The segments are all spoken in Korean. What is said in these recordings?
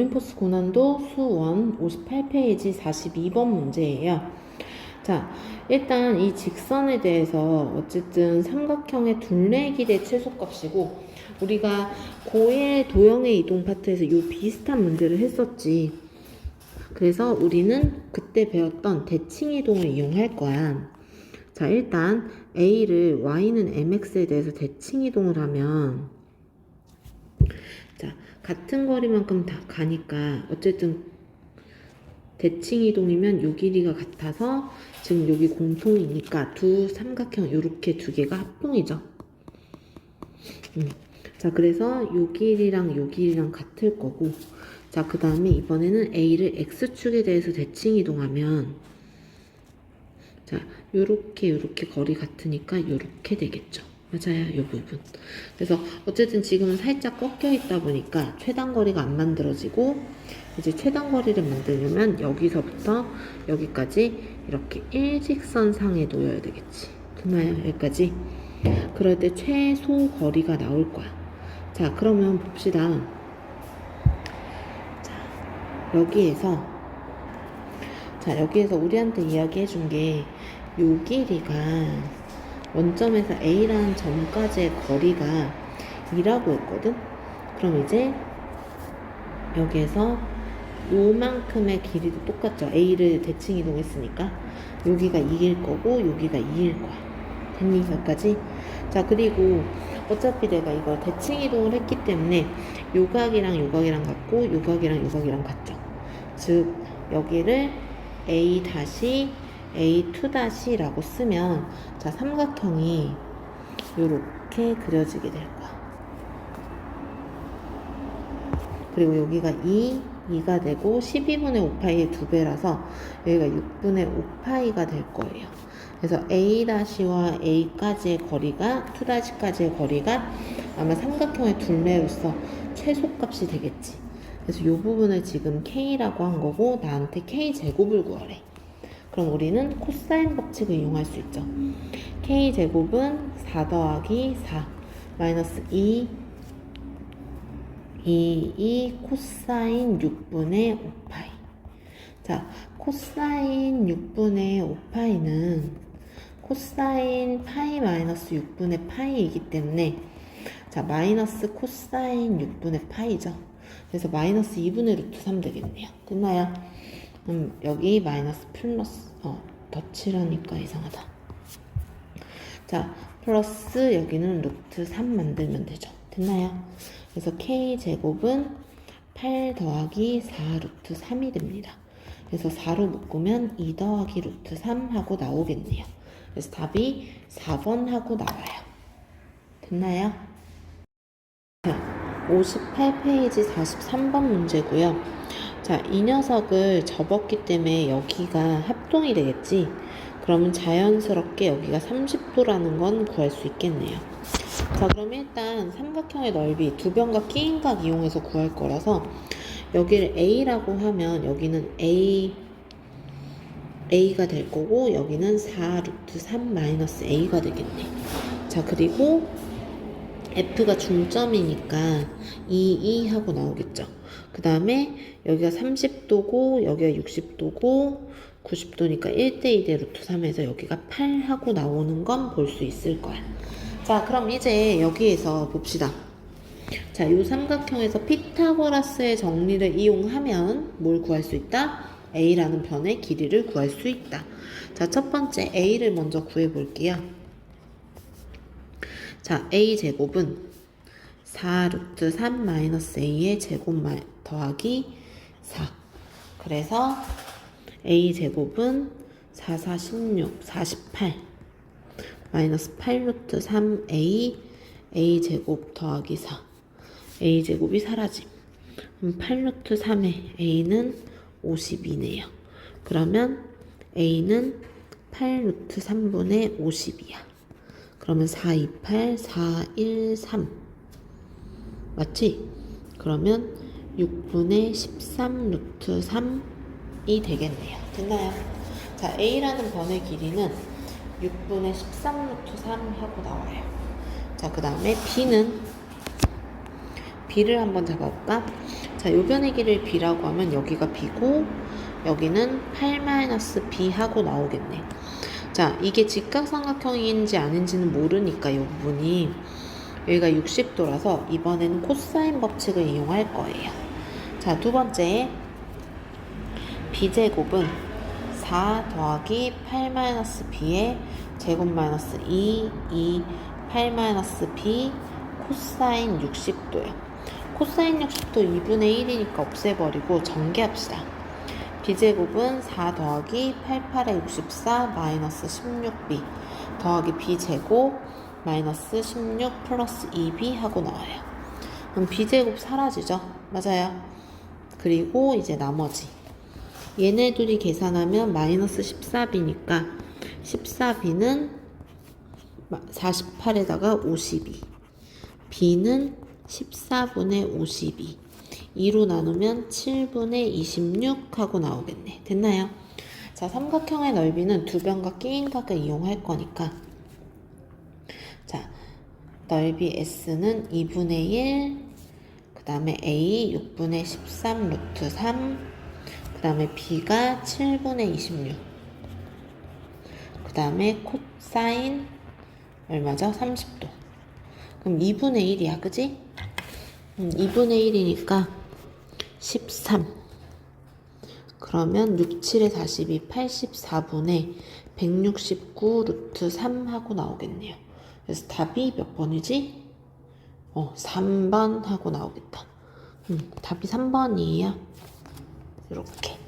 올림포스 고난도 수원 58페이지 42번 문제예요. 자, 일단 이 직선에 대해서 어쨌든 삼각형의 둘레 길의 최소값이고 우리가 고1 도형의 이동 파트에서 이 비슷한 문제를 했었지. 그래서 우리는 그때 배웠던 대칭 이동을 이용할 거야. 자, 일단 A를 Y는 MX에 대해서 대칭 이동을 하면 자, 같은 거리만큼 다 가니까 어쨌든 대칭 이동이면 요 길이가 같아서 지금 여기 공통이니까 두 삼각형 요렇게 두 개가 합동이죠. 음. 자, 그래서 요 길이랑 요 길이랑 같을 거고 자, 그 다음에 이번에는 A를 X축에 대해서 대칭 이동하면 자, 요렇게 요렇게 거리 같으니까 요렇게 되겠죠. 맞아요, 요 부분. 그래서 어쨌든 지금은 살짝 꺾여 있다 보니까 최단 거리가 안 만들어지고 이제 최단 거리를 만들려면 여기서부터 여기까지 이렇게 일직선 상에 놓여야 되겠지. 됐나요? 여기까지. 그럴 때 최소 거리가 나올 거야. 자, 그러면 봅시다. 자, 여기에서 자, 여기에서 우리한테 이야기해 준 게 요 길이가 원점에서 A라는 점까지의 거리가 2라고 했거든? 그럼 이제 여기에서 요만큼의 길이도 똑같죠. A를 대칭 이동했으니까 여기가 2일 거고 여기가 2일 거야. 됐니? 여기까지? 자, 그리고 어차피 내가 이걸 대칭 이동을 했기 때문에 요각이랑 요각이랑 같고 요각이랑 요각이랑 같죠. 즉 여기를 A 다시 A2 다시라고 쓰면 자 삼각형이 이렇게 그려지게 될 거야. 그리고 여기가 2, 2가 되고 12분의 5파이의 두 배라서 여기가 6분의 5파이가 될 거예요. 그래서 A 다시와 A까지의 거리가 2 다시까지의 거리가 아마 삼각형의 둘레로서 최소값이 되겠지. 그래서 이 부분을 지금 K라고 한 거고 나한테 K 제곱을 구하래. 그럼 우리는 코사인 법칙을 이용할 수 있죠. K 제곱은 4 더하기 4 마이너스 2 2, 2 코사인 6분의 5파이. 자, 코사인 6분의 5파이는 코사인 파이 마이너스 6분의 파이이기 때문에 자, 마이너스 코사인 6분의 파이죠. 그래서 마이너스 2분의 루트 3 되겠네요. 됐나요? 음, 여기 마이너스 플러스, 어, 덧칠하니까 이상하다. 자, 플러스 여기는 루트 3 만들면 되죠. 됐나요? 그래서 K제곱은 8 더하기 4 루트 3이 됩니다. 그래서 4로 묶으면 2 더하기 루트 3 하고 나오겠네요. 그래서 답이 4번 하고 나와요. 됐나요? 자, 58페이지 43번 문제고요. 자, 이 녀석을 접었기 때문에 여기가 합동이 되겠지? 그러면 자연스럽게 여기가 30도라는 건 구할 수 있겠네요. 자, 그럼 일단 삼각형의 넓이 두 변각 끼인각 이용해서 구할 거라서 여기를 A라고 하면 여기는 A A가 될 거고 여기는 4 루트 3 마이너스 A가 되겠네. 자, 그리고 F가 중점이니까 2, 2 하고 나오겠죠. 그 다음에 여기가 30도고 여기가 60도고 90도니까 1대2 대 루트 3에서 여기가 8 하고 나오는 건 볼 수 있을 거야. 자, 그럼 이제 여기에서 봅시다. 자, 이 삼각형에서 피타고라스의 정리를 이용하면 뭘 구할 수 있다? A라는 변의 길이를 구할 수 있다. 자, 첫 번째 A를 먼저 구해 볼게요. 자, A 제곱은 4 루트 3 마이너스 A의 제곱 마, 더하기 4. 그래서 A 제곱은 4, 4, 16, 48. 마이너스 8 루트 3A A 제곱 더하기 4 A 제곱이 사라짐 그럼 8 루트 3의 A는 52네요 그러면 A는 8 루트 3분의 50이야 그러면 4, 2, 8, 4, 1, 3 맞지? 그러면 6분의 13 루트 3이 되겠네요 됐나요? 자 A라는 변의 길이는 6분의 13 루트 3 하고 나와요. 자, 그 다음에 B는 B를 한번 잡아볼까? 자, 요 변의 길이를 b라고 하면 여기가 b고 여기는 8-b 하고 나오겠네. 자, 이게 직각삼각형인지 아닌지는 모르니까 이 부분이 여기가 60도라서 이번에는 코사인 법칙을 이용할 거예요. 자, 두 번째 b제곱은 4 더하기 8-b의 제곱 마이너스 2, 2, 8-b 코사인 60도요. 코사인 60도 2분의 1이니까 없애버리고 전개합시다. b제곱은 4 더하기 88의 64 마이너스 16b 더하기 b제곱 마이너스 16 플러스 2b 하고 나와요. 그럼 b제곱 사라지죠? 맞아요. 그리고 이제 나머지 얘네 둘이 계산하면 마이너스 14b니까 14b는 48에다가 52 b는 14분의 52 2로 나누면 7분의 26 하고 나오겠네. 됐나요? 자, 삼각형의 넓이는 두 변과 끼인각을 이용할 거니까 자, 넓이 S는 2분의 1, 그 다음에 A 6분의 13 루트 3, 그 다음에 B가 7분의 26, 그 다음에 코사인 얼마죠? 30도. 그럼 2분의 1이야, 그지? 음, 2분의 1이니까 13. 그러면 6, 7에 42, 84분의 169 루트 3 하고 나오겠네요. 그래서 답이 몇 번이지? 어, 3번 하고 나오겠다. 음, 답이 3번이에요. 이렇게.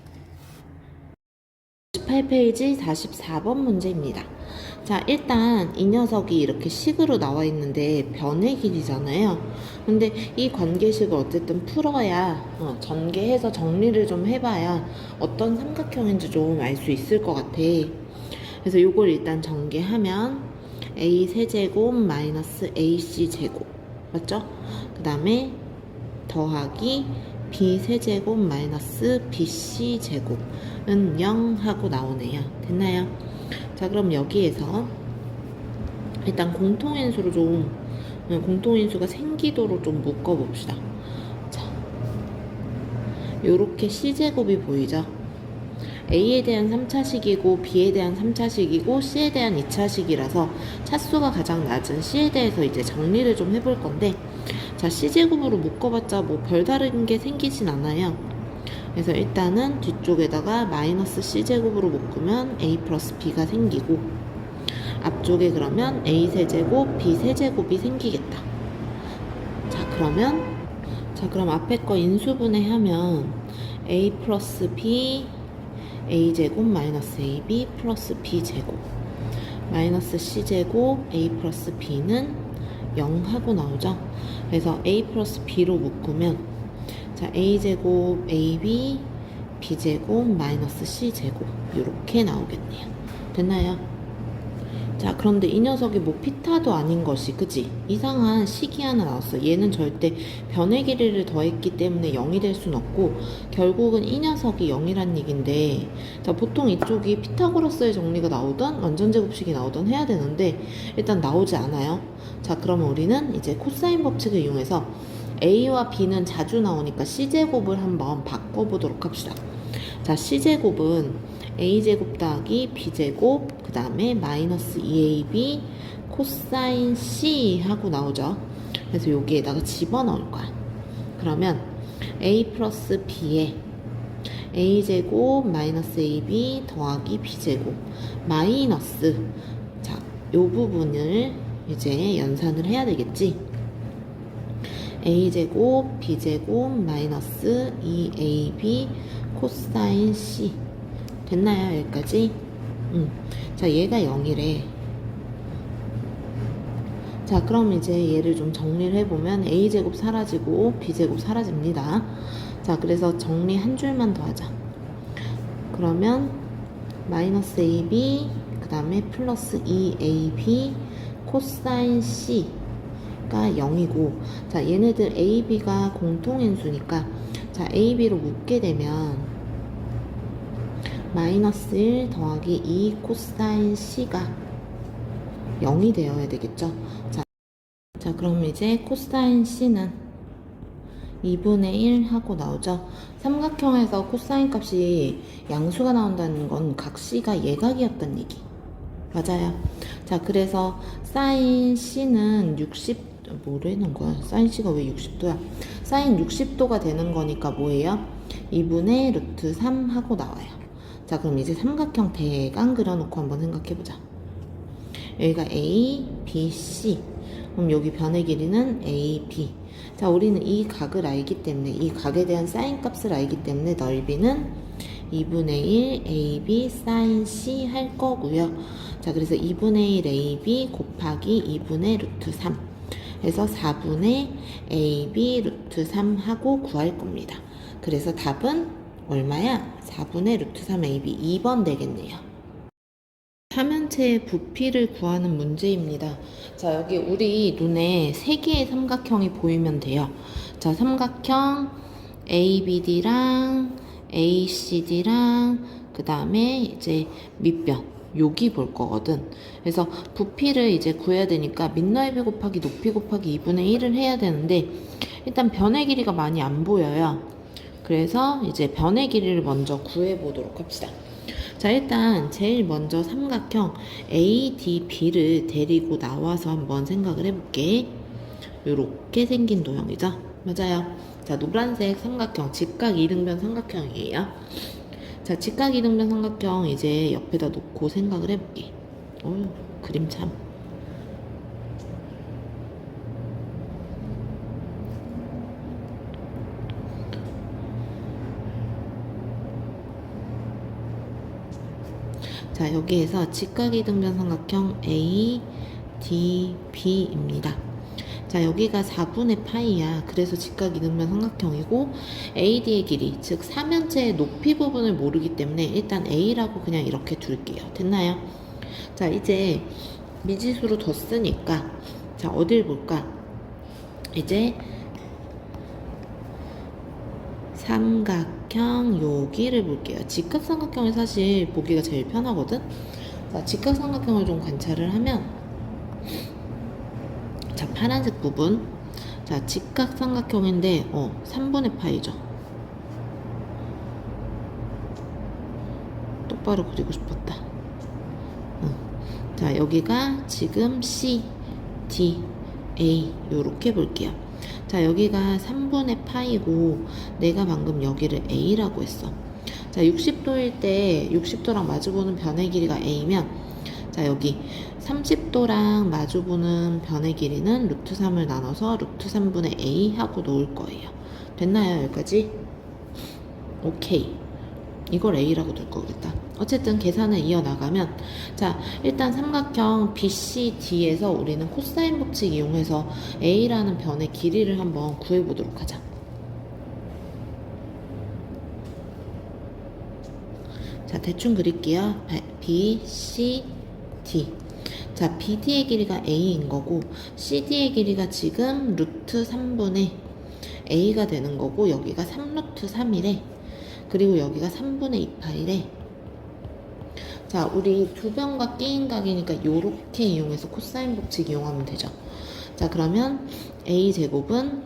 18페이지 44번 문제입니다. 자, 일단 이 녀석이 이렇게 식으로 나와 있는데 변의 길이잖아요. 근데 이 관계식을 어쨌든 풀어야 어, 전개해서 정리를 좀 해봐야 어떤 삼각형인지 좀 알 수 있을 것 같아. 그래서 이걸 일단 전개하면 a 세제곱 마이너스 ac 제곱 맞죠? 그 다음에 더하기 b 세제곱 마이너스 bc 제곱은 0 하고 나오네요. 됐나요? 자 그럼 여기에서 일단 공통인수로 좀 음, 공통인수가 생기도록 좀 묶어봅시다. 자, 요렇게 c제곱이 보이죠? A에 대한 3차식이고 B에 대한 3차식이고 C에 대한 2차식이라서 차수가 가장 낮은 C에 대해서 이제 정리를 좀 해볼 건데 자 C제곱으로 묶어봤자 뭐 별다른 게 생기진 않아요. 그래서 일단은 뒤쪽에다가 마이너스 C제곱으로 묶으면 A 플러스 B가 생기고 앞쪽에 그러면 A 세제곱, B 세제곱이 생기겠다. 자, 그러면 자, 그럼 앞에 거 인수분해 하면 A 플러스 B A 제곱 마이너스 AB 플러스 B 제곱 마이너스 C 제곱 A 플러스 B는 0 하고 나오죠. 그래서 A 플러스 B로 묶으면 자, A제곱, AB, B제곱, 마이너스 C제곱. 이렇게 나오겠네요. 됐나요? 자, 그런데 이 녀석이 뭐 피타도 아닌 것이, 그지? 이상한 식이 하나 나왔어. 얘는 절대 변의 길이를 더했기 때문에 0이 될 순 없고, 결국은 이 녀석이 0이란 얘긴데, 자, 보통 이쪽이 피타고라스의 정리가 나오던, 완전제곱식이 나오던 해야 되는데, 일단 나오지 않아요. 자, 그러면 우리는 이제 코사인 법칙을 이용해서 A와 B는 자주 나오니까 C제곱을 한번 바꿔보도록 합시다. 자, C제곱은 A제곱 더하기 B제곱, 그 다음에 마이너스 2AB 코사인 C 하고 나오죠. 그래서 여기에다가 집어넣을 거야. 그러면 A 플러스 B에 A제곱 마이너스 AB 더하기 B제곱 마이너스 자, 요 부분을 이제 연산을 해야 되겠지. a제곱 b제곱 마이너스 2ab 코사인 c 됐나요 여기까지? 음. 자 얘가 0이래 자 그럼 이제 얘를 좀 정리를 해보면 a제곱 사라지고 b제곱 사라집니다 자 그래서 정리 한 줄만 더 하자 그러면 마이너스 ab 그 다음에 플러스 2ab 코사인 c 가 0이고 자 얘네들 A, B가 공통인수니까 자 A, B로 묶게 되면 마이너스 1 더하기 2 코사인 C가 0이 되어야 되겠죠 자, 자 그럼 이제 코사인 C는 2분의 1 하고 나오죠. 삼각형에서 코사인 값이 양수가 나온다는 건 각시가 예각이었던 얘기. 맞아요. 자, 그래서 사인 C는 60, 뭐라는 거야? 사인 C가 왜 60도야? 사인 60도가 되는 거니까 뭐예요? 2분의 루트 3 하고 나와요. 자, 그럼 이제 삼각형 대강 그려놓고 한번 생각해보자. 여기가 A, B, C. 그럼 여기 변의 길이는 A, B. 자, 우리는 이 각을 알기 때문에, 이 각에 대한 사인 값을 알기 때문에 넓이는 2분의 1 AB 사인 C 할 거고요. 자, 그래서 2분의 1 AB 곱하기 2분의 루트 3. 해서 4분의 AB 루트 3 하고 구할 겁니다. 그래서 답은 얼마야? 4분의 루트 3 AB 2번 되겠네요. 삼연체의 부피를 구하는 문제입니다. 자, 여기 우리 눈에 세 개의 삼각형이 보이면 돼요. 자, 삼각형 ABD랑 ACD랑 그 다음에 이제 밑변 여기 볼 거거든. 그래서 부피를 이제 구해야 되니까 밑넓이 곱하기 높이 곱하기 2분의 1을 해야 되는데 일단 변의 길이가 많이 안 보여요. 그래서 이제 변의 길이를 먼저 구해 보도록 합시다. 자, 일단 제일 먼저 삼각형 ADB를 데리고 나와서 한번 생각을 해볼게. 요렇게 생긴 도형이죠? 맞아요. 자, 노란색 삼각형, 직각 이등변 삼각형이에요. 자, 직각 이등변 삼각형 이제 옆에다 놓고 생각을 해볼게. 어휴, 그림 참. 자, 여기에서 직각이 등변 삼각형 A, D, B입니다. 자, 여기가 4분의 파이야. 그래서 직각 이등변 삼각형이고 AD의 길이, 즉 삼연체의 높이 부분을 모르기 때문에 일단 A라고 그냥 이렇게 둘게요. 됐나요? 자, 이제 미지수로 더 쓰니까 자, 어딜 볼까? 이제 삼각 형 여기를 볼게요. 직각 삼각형이 사실 보기가 제일 편하거든. 자, 직각 삼각형을 좀 관찰을 하면 자 파란색 부분 자 직각 삼각형인데 어 3분의 파이죠. 똑바로 그리고 싶었다. 어. 자 여기가 지금 C, D, A 요렇게 볼게요. 자, 여기가 3분의 파이고 내가 방금 여기를 A라고 했어. 자, 60도일 때 60도랑 마주보는 변의 길이가 A면 자, 여기 30도랑 마주보는 변의 길이는 루트 3을 나눠서 루트 3분의 A 하고 놓을 거예요. 됐나요? 여기까지? 오케이. 이걸 A라고 둘 거겠다. 어쨌든 계산을 이어나가면 자 일단 삼각형 BCD에서 우리는 코사인 법칙 이용해서 A라는 변의 길이를 한번 구해보도록 하자. 자 대충 그릴게요. B, C, D. 자 BD의 길이가 A인 거고 CD의 길이가 지금 루트 3분의 A가 되는 거고 여기가 3루트 3이래. 그리고 여기가 3분의 2파이래. 자, 우리 두 변과 끼인 각이니까 요렇게 이용해서 코사인 법칙 이용하면 되죠. 자, 그러면 a제곱은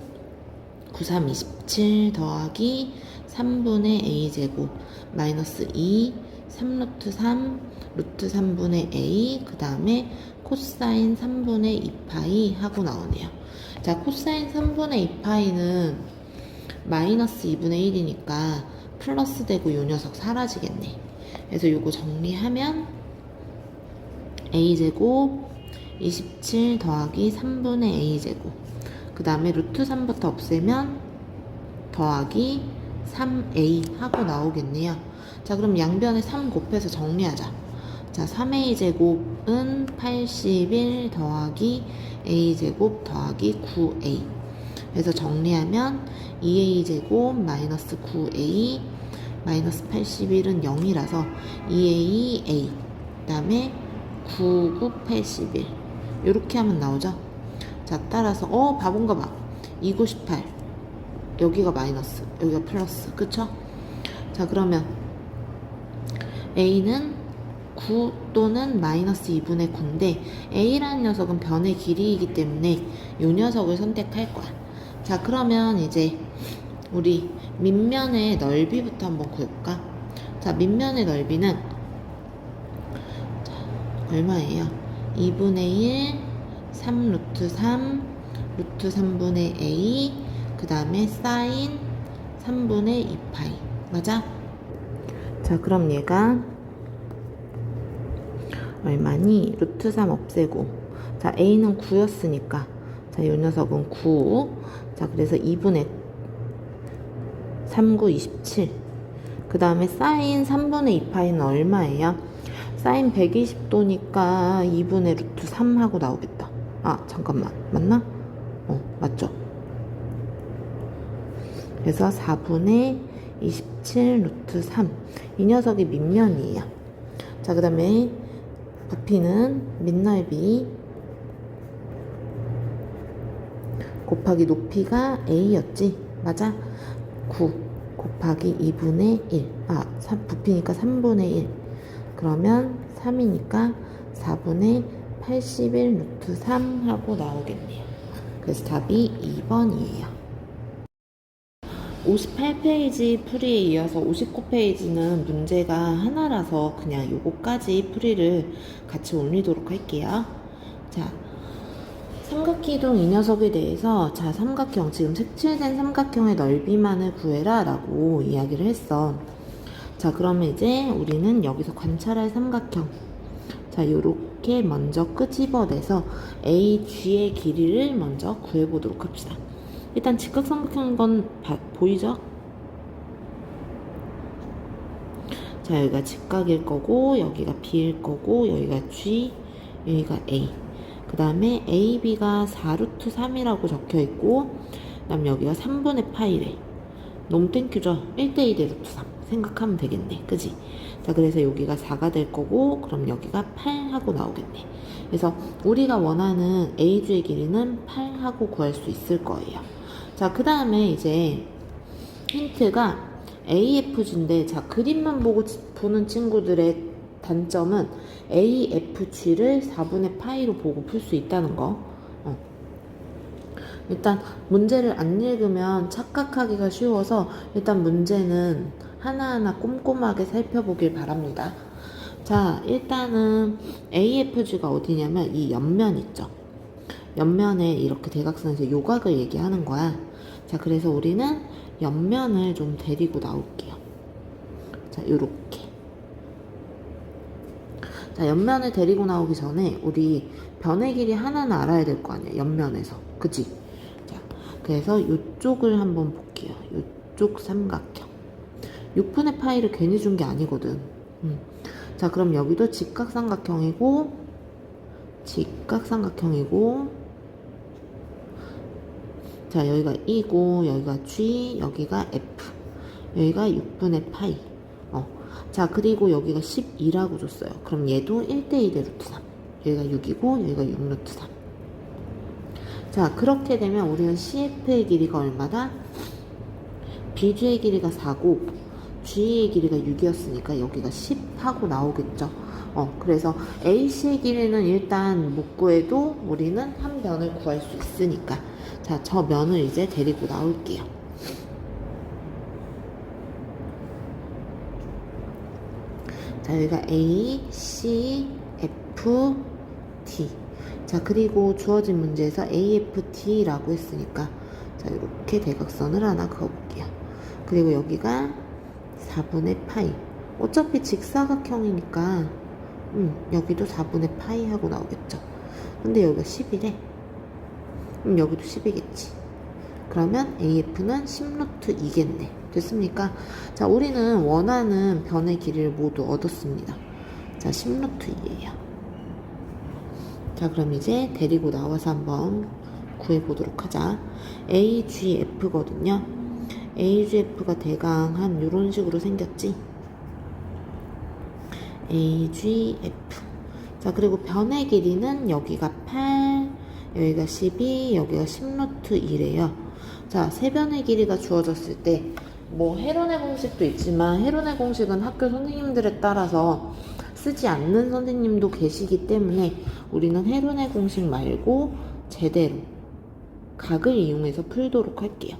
93, 27 더하기 3분의 a제곱 마이너스 2, 3루트 3, 루트 3분의 a 그 다음에 코사인 3분의 2파이 하고 나오네요. 자, 코사인 3분의 2파이는 마이너스 2분의 1이니까 플러스 되고 요 녀석 사라지겠네. 그래서 요거 정리하면 a제곱 27 더하기 3분의 a제곱 그 다음에 루트 3부터 없애면 더하기 3a 하고 나오겠네요. 자 그럼 양변에 3 곱해서 정리하자. 자 3a제곱은 81 더하기 a제곱 더하기 9a 그래서 정리하면 2a제곱 마이너스 9a 마이너스 81은 0이라서 2a, a. 그 다음에 9, 9, 81. 이렇게 하면 나오죠? 자, 따라서, 어, 바본가 봐. 298. 여기가 마이너스, 여기가 플러스. 그쵸? 자, 그러면 a는 9 또는 마이너스 2분의 9인데 a라는 녀석은 변의 길이이기 때문에 이 녀석을 선택할 거야. 자, 그러면 이제 우리 밑면의 넓이부터 한번 구해볼까? 자, 밑면의 넓이는 자, 얼마예요? 2분의 1, 3 루트 3, 루트 3분의 a, 그 다음에 사인 3분의 2파이. 맞아? 자, 그럼 얘가 얼마니? 루트 3 없애고. 자, a는 9였으니까. 자, 이 녀석은 9. 자, 그래서 2분의 3, 9, 27. 그 다음에 사인 3분의 2파이는 얼마예요? 사인 120도니까 2분의 루트 3 하고 나오겠다. 아, 잠깐만. 맞나? 어, 맞죠? 그래서 4분의 27 루트 3. 이 녀석이 밑면이에요. 자, 그 다음에 부피는 밑넓이 곱하기 높이가 a였지? 맞아? 9 곱하기 2분의 1. 아, 3, 부피니까 3분의 1. 그러면 3이니까 4분의 81 루트 3 하고 나오겠네요. 그래서 답이 2번이에요. 58페이지 풀이에 이어서 59페이지는 문제가 하나라서 그냥 요거까지 풀이를 같이 올리도록 할게요. 자, 삼각기둥 이 녀석에 대해서 자, 삼각형, 지금 색칠된 삼각형의 넓이만을 구해라 라고 이야기를 했어. 자, 그러면 이제 우리는 여기서 관찰할 삼각형. 자, 요렇게 먼저 끄집어내서 AG의 길이를 먼저 구해보도록 합시다. 일단 직각삼각형인 건 봐- 보이죠? 자, 여기가 직각일 거고, 여기가 B일 거고, 여기가 G, 여기가 A. 그 다음에 AB가 4루트 3이라고 적혀 있고, 그 다음 여기가 3분의 파이래. 너무 땡큐죠? 1대2 대 루트 3. 생각하면 되겠네. 그지? 자, 그래서 여기가 4가 될 거고, 그럼 여기가 8 하고 나오겠네. 그래서 우리가 원하는 AG의 길이는 8 하고 구할 수 있을 거예요. 자, 그 다음에 이제 힌트가 AFG인데, 자, 그림만 보고 치- 보는 친구들의 단점은 AFG를 4분의 파이로 보고 풀 수 있다는 거. 어. 일단 문제를 안 읽으면 착각하기가 쉬워서 일단 문제는 하나하나 꼼꼼하게 살펴보길 바랍니다. 자, 일단은 AFG가 어디냐면 이 옆면 있죠. 옆면에 이렇게 대각선에서 요각을 얘기하는 거야. 자, 그래서 우리는 옆면을 좀 데리고 나올게요. 자, 요렇게. 자, 옆면을 데리고 나오기 전에 우리 변의 길이 하나는 알아야 될 거 아니야. 옆면에서. 그치? 자, 그래서 요쪽을 한번 볼게요. 요쪽 삼각형. 6분의 파이를 괜히 준 게 아니거든. 음. 자, 그럼 여기도 직각삼각형이고, 직각삼각형이고, 자, 여기가 E고, 여기가 G, 여기가 F, 여기가 6분의 파이. 어. 자, 그리고 여기가 12라고 줬어요. 그럼 얘도 1대2 대 루트 3. 여기가 6이고, 여기가 6 루트 3. 자, 그렇게 되면 우리는 CF의 길이가 얼마다? BG의 길이가 4고, G의 길이가 6이었으니까 여기가 10 하고 나오겠죠. 어, 그래서 AC의 길이는 일단 못 구해도 우리는 한 면을 구할 수 있으니까. 자, 저 면을 이제 데리고 나올게요. 자, 여기가 A, C, F, T. 자, 그리고 주어진 문제에서 AFT라고 했으니까, 자, 이렇게 대각선을 하나 그어볼게요. 그리고 여기가 4분의 파이. 어차피 직사각형이니까, 음, 여기도 4분의 파이 하고 나오겠죠. 근데 여기가 10이래. 그럼 여기도 10이겠지. 그러면 AF는 10루트 2겠네. 됐습니까? 자, 우리는 원하는 변의 길이를 모두 얻었습니다. 자, 10루트 2예요. 자, 그럼 이제 데리고 나와서 한번 구해보도록 하자. AGF거든요. AGF가 대강 한 이런 식으로 생겼지? AGF. 자, 그리고 변의 길이는 여기가 8, 여기가 12, 여기가 10루트 2래요. 자, 세 변의 길이가 주어졌을 때, 뭐, 헤론의 공식도 있지만, 헤론의 공식은 학교 선생님들에 따라서 쓰지 않는 선생님도 계시기 때문에, 우리는 헤론의 공식 말고, 제대로, 각을 이용해서 풀도록 할게요.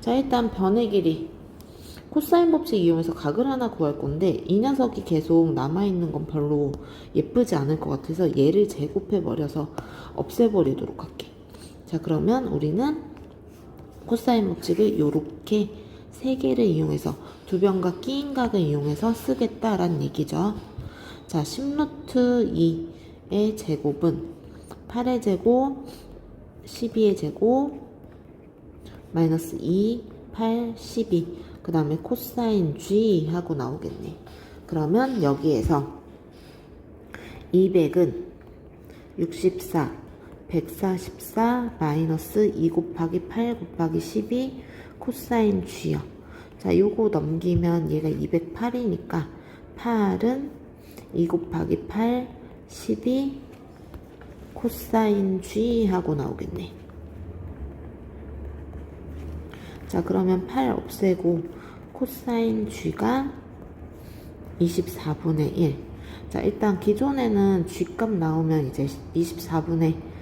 자, 일단 변의 길이 코사인 법칙 이용해서 각을 하나 구할 건데 이 녀석이 계속 남아있는 건 별로 예쁘지 않을 것 같아서 얘를 제곱해 버려서 없애버리도록 할게. 자, 그러면 우리는 코사인 법칙을 요렇게 세 개를 이용해서 두 변과 끼인 각을 이용해서 쓰겠다라는 얘기죠. 자, 10루트 2의 제곱은 8의 제곱, 12의 제곱, 마이너스 2, 8, 12. 그 다음에 코사인 G 하고 나오겠네. 그러면 여기에서 200은 64, 144, 마이너스 2 곱하기 8 곱하기 12 코사인 G요. 자, 요거 넘기면 얘가 208이니까 8은 2 곱하기 8, 12 코사인 G 하고 나오겠네. 자, 그러면 8 없애고 코사인 G가 24분의 1. 자, 일단 기존에는 G값 나오면 이제 24분의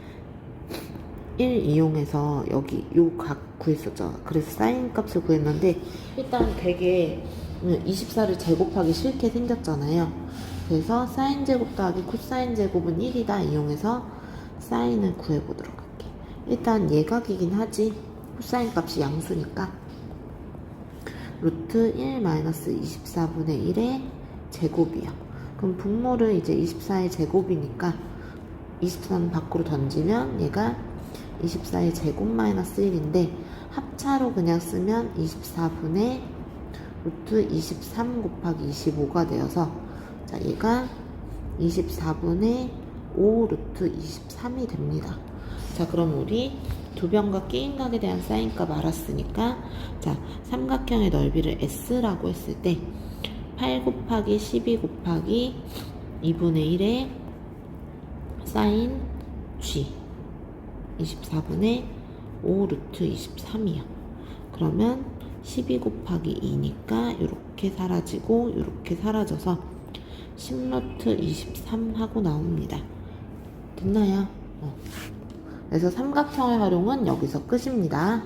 1 이용해서 여기 요 각 구했었죠. 그래서 사인 값을 구했는데 일단 되게 24를 제곱하기 싫게 생겼잖아요. 그래서 사인 제곱 더하기 코사인 제곱은 1이다 이용해서 사인을 구해보도록 할게. 일단 예각이긴 하지. 코사인 값이 양수니까. 루트 1 마이너스 24분의 1의 제곱이요. 그럼 분모를 이제 24의 제곱이니까 24는 밖으로 던지면 얘가 24의 제곱 마이너스 1인데 합차로 그냥 쓰면 24분의 루트 23 곱하기 25가 되어서 자 얘가 24분의 5 루트 23이 됩니다. 자 그럼 우리 두 변과 끼인각에 대한 사인값 알았으니까 자 삼각형의 넓이를 S라고 했을 때 8 곱하기 12 곱하기 2분의 1의 사인 G 24분의 5 루트 23이요. 그러면 12 곱하기 2니까 이렇게 사라지고 이렇게 사라져서 10 루트 23 하고 나옵니다. 됐나요? 어. 그래서 삼각형의 활용은 여기서 끝입니다.